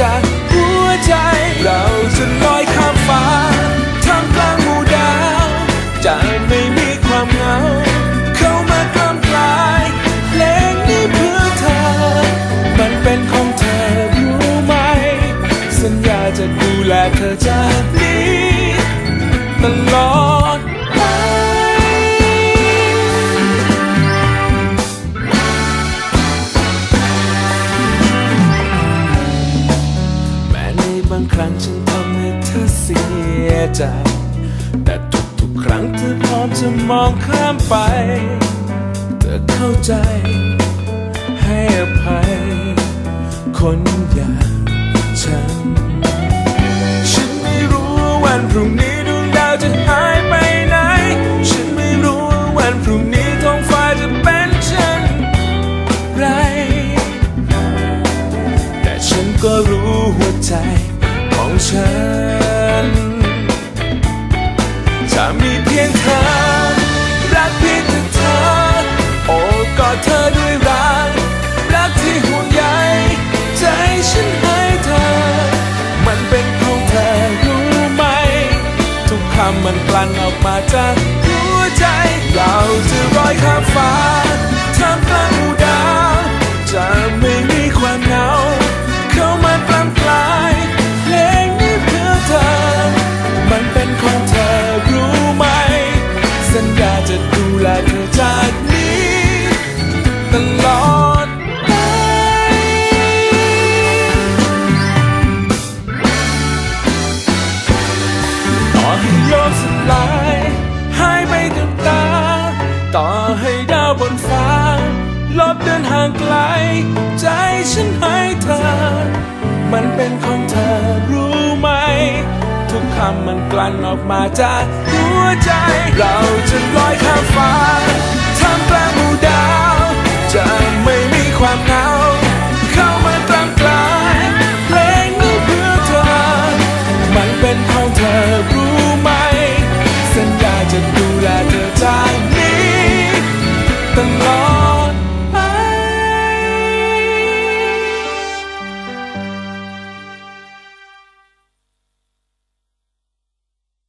จากหัวใจ เราจะล บางครั้งฉันทำให้เธอเสียใจ แต่ทุกๆครั้งเธอพร้อมจะมองข้ามไป เธอเข้าใจ ฉันจะมีเพียงเธอ รักเพียงแต่เธอ โอ้กอดเธอด้วยรัก รักที่ห่วงใยใจฉันให้เธอ มันเป็นของเธอรู้ไหม ทุกคำมันกลั่นออกมาจากหัวใจ เราจะลอยข้ามฟ้า ลอดไปต่อให้โลกสลายหายไปกับตา ต่อให้ดาวบนฟ้า ลบเดินห่างไกล ใจฉันให้เธอ มันเป็นของเธอรู้ไหม ทุกคำมันกลั่นออกมาจากหัวใจ เราจะลอยข้ามฟ้า